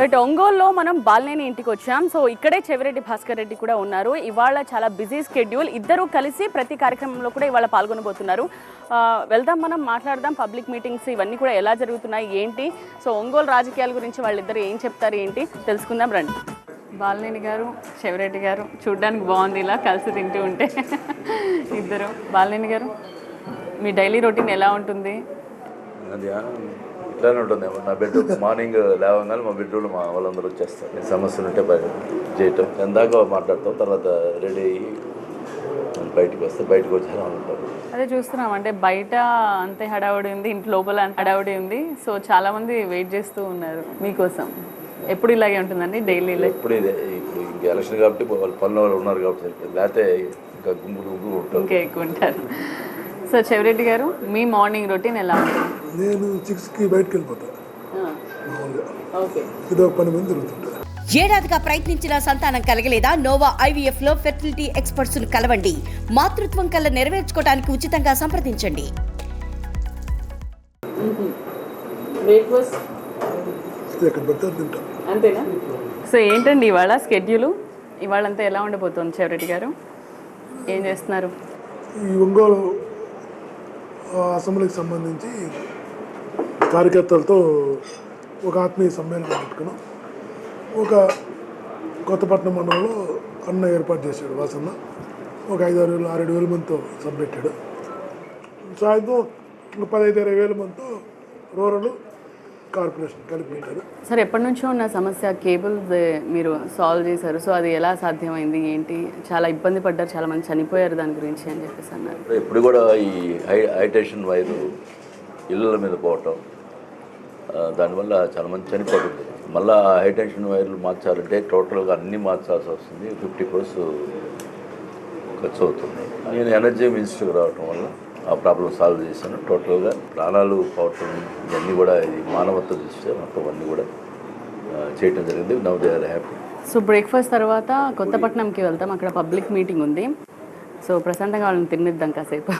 But ఒంగోలులో మనం బాలినేని ఇంటికి వచ్చాం. సో ఇక్కడే చెవిరెడ్డి భాస్కర్ రెడ్డి కూడా ఉన్నారు. ఇవాళ చాలా బిజీ స్కెడ్యూల్. ఇద్దరు కలిసి ప్రతి కార్యక్రమంలో కూడా ఇవాళ పాల్గొనబోతున్నారు. వెళ్దాం మనం మాట్లాడదాం. పబ్లిక్ మీటింగ్స్ ఇవన్నీ కూడా ఎలా జరుగుతున్నాయి ఏంటి? సో ఒంగోలు రాజకీయాల గురించి వాళ్ళిద్దరు ఏం చెప్తారు ఏంటి? తెలుసుకుందాం రండి. బాలినేని గారు చెవిరెడ్డి గారు చూడ్డానికి బాగుంది ఇలా కలిసి తింటూ ఉంటే. ఇద్దరు. బాలినేని గారు మీ డైలీ రొటీన్ ఎలా ఉంటుంది? ఇట్లానే ఉంటుంది. నా బెడ్రూమ్ మార్నింగ్ లేవగానే మా బెడ్రూమ్లో మా వాళ్ళందరూ వచ్చేస్తారు. సమస్యలు ఉంటే బయట చేయటం. ఎందాక మాట్లాడతాం. తర్వాత రెడీ అయ్యి బయటికి వస్తే బయటకు వచ్చారు ఉంటారు. అదే చూస్తున్నాం. అంటే బయట అంతే హడావుడి ఉంది. ఇంటి లోపల హడావుడి ఉంది. సో చాలా మంది వెయిట్ చేస్తూ ఉన్నారు మీకోసం. ఎప్పుడు ఇలాగే ఉంటుందండి? Daily life? ఇప్పుడు ఇదే. ఇప్పుడు ఇంక ఎలక్షన్ కాబట్టి వాళ్ళ పనులు వాళ్ళు ఉన్నారు కాబట్టి. లేకపోతే ఇంకా గుంపులు గుంపులు ఉంటారు. ఇంకా ఎక్కువ ఉంటారు. సో చెవిరెడ్డి గారు మీ మార్నింగ్ రొటీన్ ఎలా ఉంటుంది? నేను సిక్స్కి బయటకు వెళ్ళిపోతాను పని మంది ఏడాదిగా ప్రయత్నించిన సంతానం కలగలేదా? నోవా ఐవీఎఫ్లో ఫెర్టిలిటీ ఎక్స్పర్ట్స్ను కలవండి. మాతృత్వం కల్లా నెరవేర్చుకోవడానికి ఉచితంగా సంప్రదించండి. అంతేనా? సో ఏంటండి ఇవాళ స్కెడ్యూల్? ఇవాళ అంతా ఎలా ఉండబోతుంది చెవిరెడ్డి గారు? ఏం చేస్తున్నారు? ఈ ఒంగోలు అసెంబ్లీకి సంబంధించి కార్యకర్తలతో ఒక ఆత్మీయ సమ్మేళనం పెట్టుకున్నాం. ఒక కొత్తపట్నం మండలంలో అన్న ఏర్పాటు చేశాడు వాసన్న. ఒక ఐదు ఆరు వేలు ఆరేడు వేల మందితో సభ పెట్టాడు. సాయంత్రం పదహైదు ఇరవై వేల మందితో రూరల్ కార్పొరేషన్ కలిపి పెట్టారు సార్ ఎప్పటి నుంచో ఉన్న సమస్య కేబుల్స్ మీరు సాల్వ్ చేశారు. సో అది ఎలా సాధ్యమైంది? ఏంటి? చాలా ఇబ్బంది పడ్డారు చాలా మంది చనిపోయారు దాని గురించి అని చెప్పేసి అన్నారు. ఇప్పుడు కూడా ఈ హై హైటెన్షన్ వైరు ఇళ్ళ మీద పోవటం దానివల్ల చాలా మంది చనిపోతుంది. మళ్ళీ హైటెన్షన్ వైర్లు మార్చాలంటే టోటల్గా అన్నీ మార్చాల్సి వస్తుంది. ఫిఫ్టీ క్రోర్స్ ఖర్చు అవుతుంది. నేను ఎనర్జీ మినిస్టర్ రావటం వల్ల ఆ ప్రాబ్లం సాల్వ్ చేశాను. టోటల్గా ప్రాణాలు పోవటం ఇవన్నీ కూడా ఇది మానవత్వ దృష్ట్యా మొత్తం అన్నీ కూడా చేయటం జరిగింది. Now they are happy so breakfast తర్వాత కొత్తపట్నంకి వెళ్తాం. అక్కడ పబ్లిక్ మీటింగ్ ఉంది. సో ప్రశాంతంగా వాళ్ళని తిన్నిద్దాం కాసేపు.